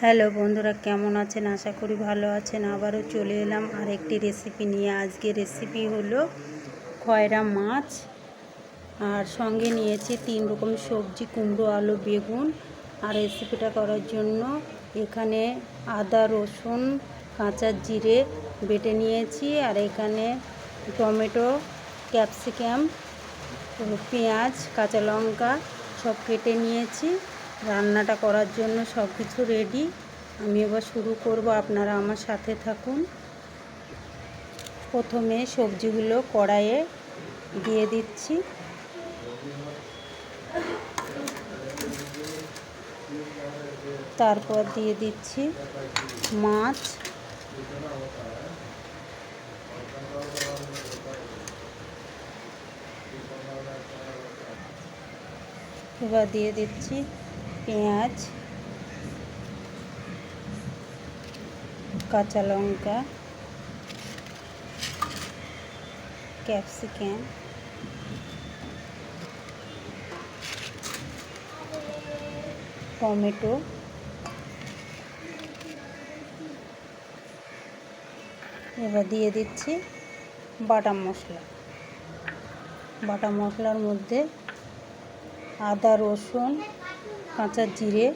Hello বন্ধুরা, কেমন আছেন? আশা করি ভালো আছেন। আবারও চলে এলাম আরেকটি রেসিপি নিয়ে। আজকে রেসিপি হলো খয়রা মাছ। আর সঙ্গে নিয়েছি তিন রকম সবজি, কুমড়ো, আলু, বেগুন। আর রেসিপিটা করার জন্য এখানে আদা, রসুন, কাঁচা জিরে বেটে নিয়েছি। আর এখানে টমেটো, ক্যাপসিকাম, পেঁয়াজ, কাঁচা লঙ্কা সব কেটে নিয়েছি। রান্নাটা করার জন্য সব কিছু রেডি আমি এবার শুরু করব, আপনারা আমার সাথে থাকুন। প্রথমে সবজিগুলো কড়াইয়ে দিয়ে দিচ্ছি। তারপর দিয়ে দিচ্ছি মাছ। এবার দিয়ে দিচ্ছি পেঁয়াজ, কাঁচা লঙ্কা, ক্যাপসিকাম, টমেটো, এবার দিয়ে দিচ্ছি বাটা মশলা। বাটা মশলার মধ্যে আদা, রসুন কাঁচা জিরে।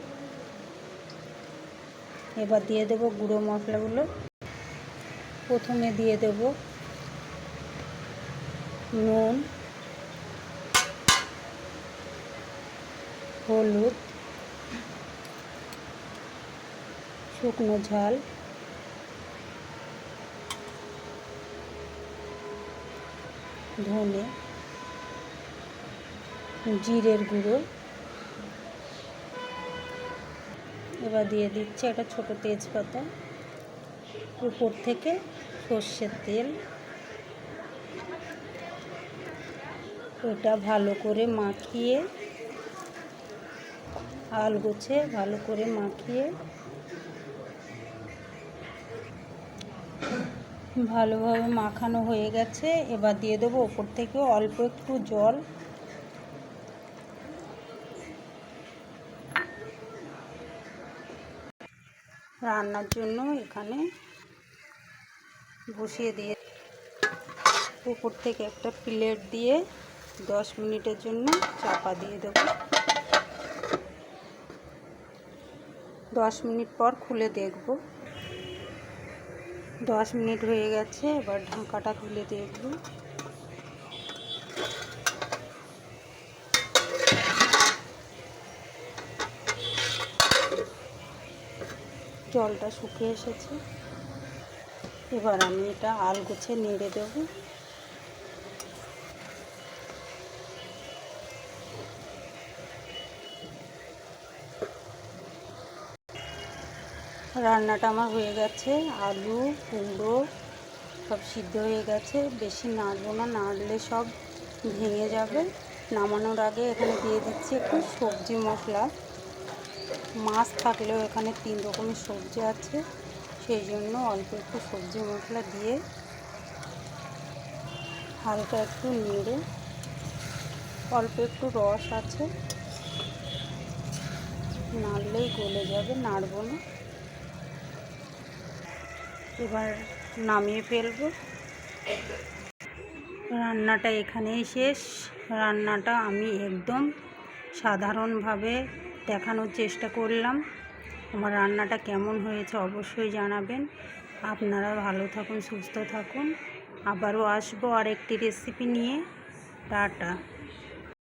এবার দিয়ে দেব গুঁড়ো মশলাগুলো। প্রথমে দিয়ে দেব নুন, হলুদ, শুকনো ঝাল। ধনে, জিরের গুঁড়ো। এবার দিয়ে দিচ্ছি একটা ছোটো তেজপাতা, উপর থেকে সর্ষের তেল। ওটা ভালো করে মাখিয়ে, আল গোছে ভালো করে মাখিয়ে, ভালোভাবে মাখানো হয়ে গেছে। এবার দিয়ে দেবো ওপর থেকে অল্প একটু জল। রান্নার জন্য এখানে বসিয়ে দিয়ে উপর থেকে একটা প্লেট দিয়ে দশ মিনিটের জন্য চাপা দিয়ে দেব। দশ মিনিট পর খুলে দেখব। দশ মিনিট হয়ে গেছে, এবার ঢাকাটা খুলে দেখব। জলটা শুকিয়ে এসেছে। এবার আমি এটা আল গুছে নেড়ে দেব। রান্নাটা আমার হয়ে গেছে। আলু, কুমড়ো সব সিদ্ধ হয়ে গেছে। বেশি নাড়বো না, নাড়লে সব ভেঙে যাবে। নামানোর আগে এখানে দিয়ে দিচ্ছি একটু সবজি মশলা। মাছ থাকলেও এখানে তিন রকমের সবজি আছে। সেই জন্য অল্প একটু সবজি মশলা দিয়ে হালকা একটু নেড়ে, অল্প একটু রস আছে। নাড়লেই গলে যাবে, নাড়ব না। এবার নামিয়ে ফেলব। রান্নাটা এখানেই শেষ। রান্নাটা আমি একদম সাধারণভাবে দেখানোর চেষ্টা করলাম। আমার রান্নাটা কেমন হয়েছে অবশ্যই জানাবেন। আপনারা ভালো থাকুন, সুস্থ থাকুন। আবারও আসব আরেকটি রেসিপি নিয়ে। টাটা।